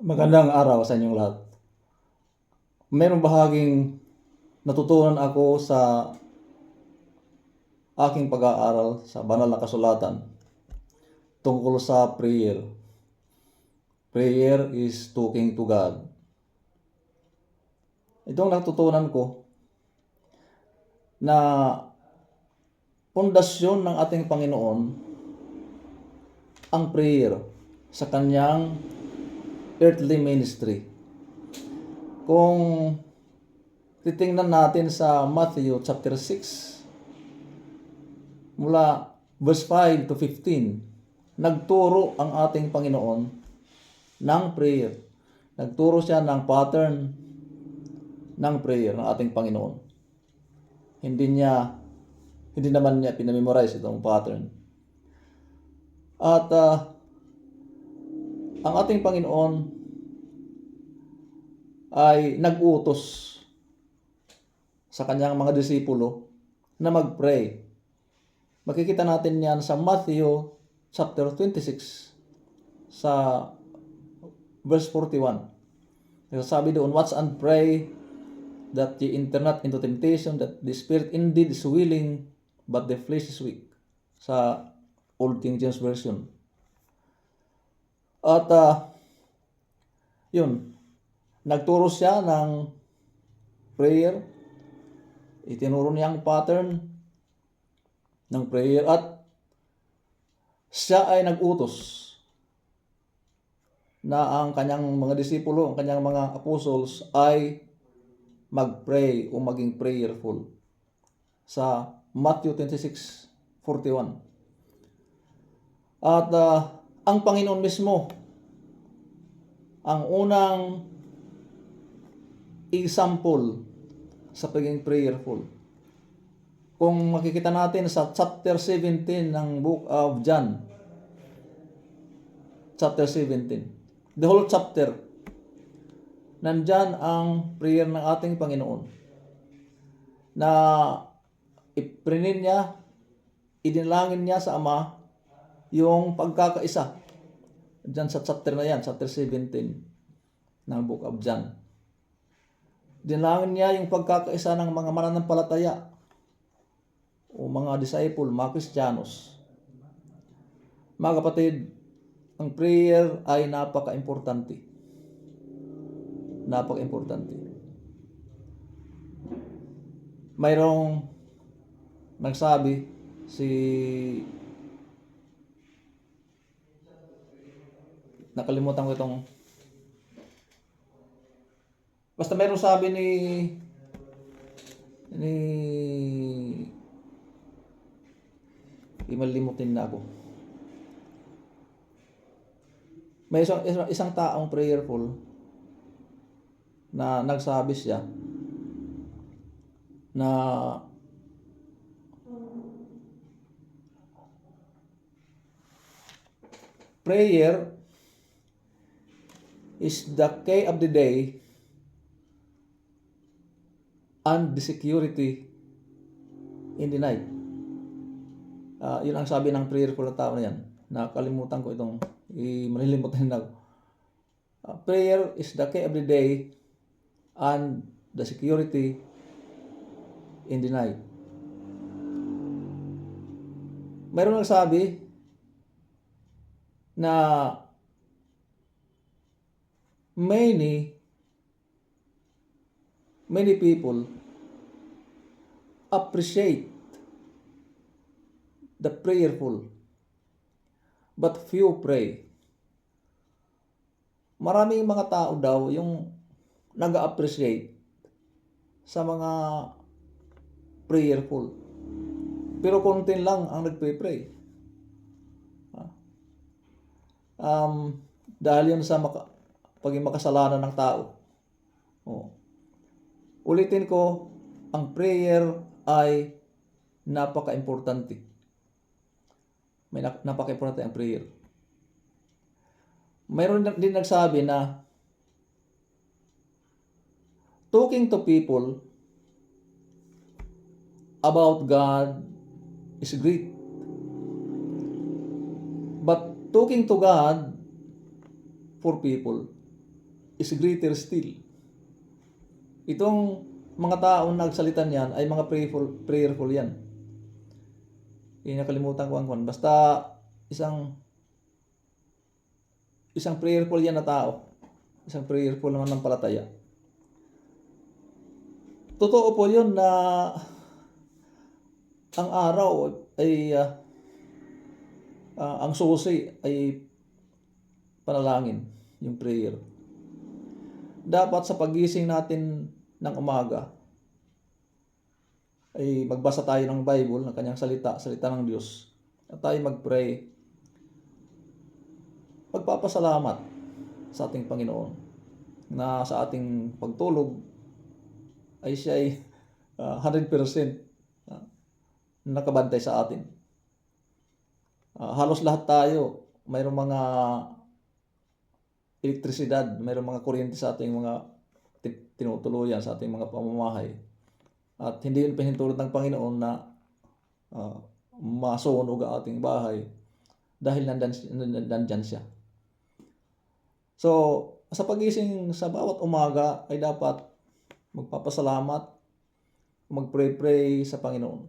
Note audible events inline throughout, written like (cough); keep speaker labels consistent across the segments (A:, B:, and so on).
A: Magandang araw sa inyong lahat. Mayroong bahaging natutunan ako sa aking pag-aaral sa banal na kasulatan tungkol sa prayer. Prayer is talking to God. Itong natutunan ko na pundasyon ng ating Panginoon ang prayer sa kanyang earthly ministry. Kung titingnan natin sa Matthew chapter 6 mula verse 5 to 15 nagturo ang ating Panginoon ng prayer. Nagturo siya ng pattern ng prayer ng ating Panginoon. Hindi niya hindi naman niya pinamemorize itong pattern. At ah, ang ating Panginoon ay nag-utos sa kanyang mga disipulo na mag-pray. Makikita natin yan sa Matthew chapter 26 sa verse 41. Sabi doon, Watch and pray that ye enter not into temptation, that the spirit indeed is willing, but the flesh is weak. Sa Old King James Version. At ah, yun, nagturo siya ng prayer. Itinuro niya ang pattern ng prayer at siya ay nag-utos na ang kanyang mga disipulo, ang kanyang mga apostles ay mag-pray o maging prayerful sa Matthew 26:41. At ah, ang Panginoon mismo. Ang unang example sa pagiging prayerful. Kung makikita natin sa chapter 17 ng book of John, chapter 17, the whole chapter, nandyan ang prayer ng ating Panginoon na iprinin niya, idinalangin niya sa Ama yung pagkakaisa. Diyan sa chapter na yan, chapter 17 ng book of John. Dinalangin niya yung pagkakaisa ng mga mananampalataya o mga disciple, mga Kristiyanos. Mga kapatid, ang prayer ay napaka-importante. Napaka-importante. Mayroong nagsabi si nakalimutan ko itong basta mayroong sabi ni ni imalimutin na ako. May isang, isang, isang taong prayerful na nagsabi siya na prayer is the key of the day and the security in the night. Ah, yun ang sabi ng prayerful na tao na yan. Nakalimutan ko itong, i- malilimutan na ako. Ah, prayer is the key of the day and the security in the night. Mayroon nagsabi na many many people appreciate the prayerful but few pray. Maraming mga tao daw yung nag-appreciate sa mga prayerful. Pero konti lang ang nagpe-pray. Um, dahil yun sa maka, paging makasalanan ng tao. Oh. Ulitin ko, ang prayer ay napaka-importante. May nap- napaka-importante ang prayer. Mayroon din nagsabi na talking to people about God is great. But talking to God for people is greater still. Itong mga taong nagsalita niyan ay mga prayerful, prayerful yan. Hindi nakalimutan ko ang kwan. Basta isang isang prayerful yan na tao. Isang prayerful naman ng palataya. Totoo po yun na ang araw ay ah, ah, ang susi ay panalangin, yung prayer. Dapat sa pagising natin ng umaga ay magbasa tayo ng Bible, ng kanyang salita, salita ng Diyos. At tayo magpray. Magpapasalamat sa ating Panginoon na sa ating pagtulog ay siya ay (laughs) ah, 100% ah, nakabantay sa atin. Ah, halos lahat tayo mayroong mga elektrisidad, mayroong mga kuryente sa ating mga ti- tinutuluyan sa ating mga pamamahay. At hindi yun pinahintulot ng Panginoon na ah, masunog ang ating bahay dahil nandan, nandyan siya. So, sa pagising sa bawat umaga ay dapat magpapasalamat, magpray-pray sa Panginoon.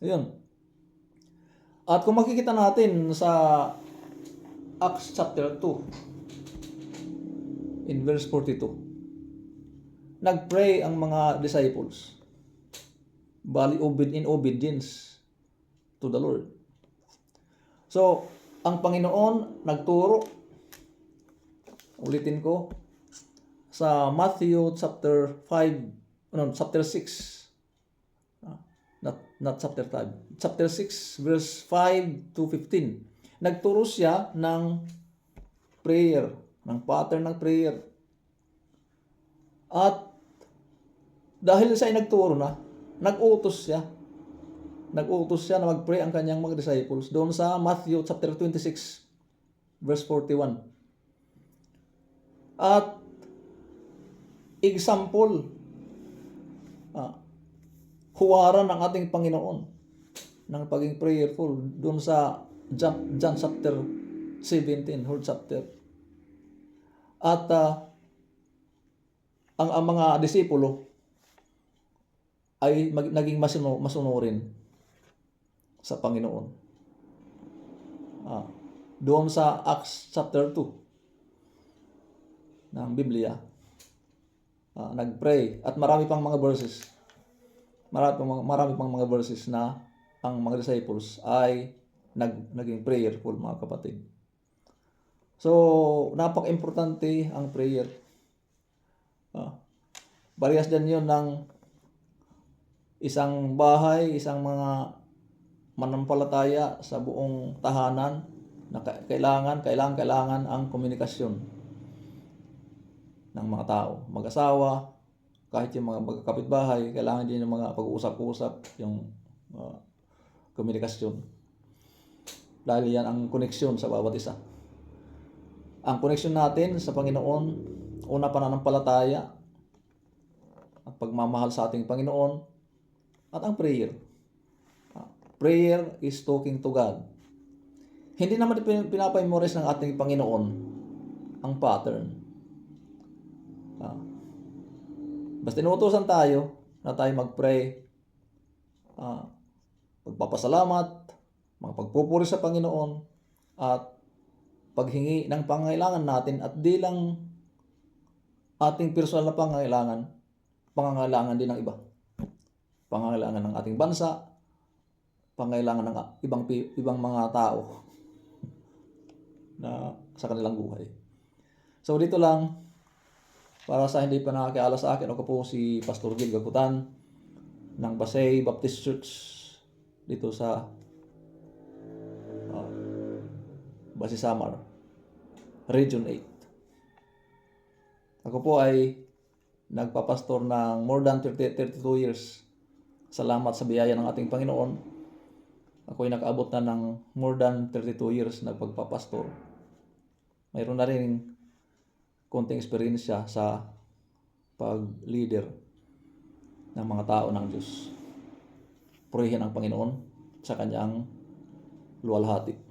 A: Ayun. At kung makikita natin sa Acts chapter 2 in verse 42 nagpray ang mga disciples. Bali obed in obedience to the Lord. So, ang Panginoon nagturo ulitin ko sa Matthew chapter 5 no, chapter 6 Ah, not not chapter 5 chapter 6 verse 5 to 15 nagturo siya ng prayer ng pattern ng prayer. At dahil siya ay nagturo na nagutos siya. Nagutos siya na mag-pray ang kanyang mga disciples doon sa Matthew chapter 26 verse 41 at example ah, huwaran ng ating Panginoon ng pagiging prayerful doon sa John, John chapter 17, whole chapter. At ah, ang, ang mga disipulo ay mag, naging masuno, masunurin sa Panginoon. Ah, doon sa Acts chapter 2 ng Biblia. Ah, nagpray at marami pang mga verses. Marami pang, marami pang mga verses na ang mga disciples ay nag, naging prayerful mga kapatid. So, napaka-importante ang prayer. Ah, parehas din yun ng isang bahay, isang mga manampalataya sa buong tahanan na ka- kailangan, kailangan, kailangan ang komunikasyon ng mga tao. Mag-asawa, kahit yung mga magkakapitbahay, kailangan din ng mga pag-uusap-usap, yung uh, komunikasyon. Dahil yan ang koneksyon sa bawat isa. Ang koneksyon natin sa Panginoon, una pananampalataya, at pagmamahal sa ating Panginoon, at ang prayer. Ah, Prayer is talking to God. Hindi naman pin- pinapamemorize ng ating Panginoon ang pattern. Ah. Basta inuutosan tayo na tayo mag-pray, ah, pagpapasalamat, mga pagpupuri sa Panginoon, at paghingi ng pangangailangan natin at di lang ating personal na pangangailangan, pangangailangan din ng iba. Pangangailangan ng ating bansa, pangangailangan ng ibang ibang mga tao (laughs) na sa kanilang buhay. So dito lang para sa hindi pa nakakiala sa akin, ako po si Pastor Gil Gagutan ng Basay Baptist Church dito sa Basi Samar, Region 8. Ako po ay nagpapastor ng more than 30, 32 years. Salamat sa biyaya ng ating Panginoon. Ako ay nakaabot na ng more than 32 years na pagpapastor. Mayroon na rin konting siya sa pag-leader ng mga tao ng Diyos. Purihin ang Panginoon sa kanyang luwalhati.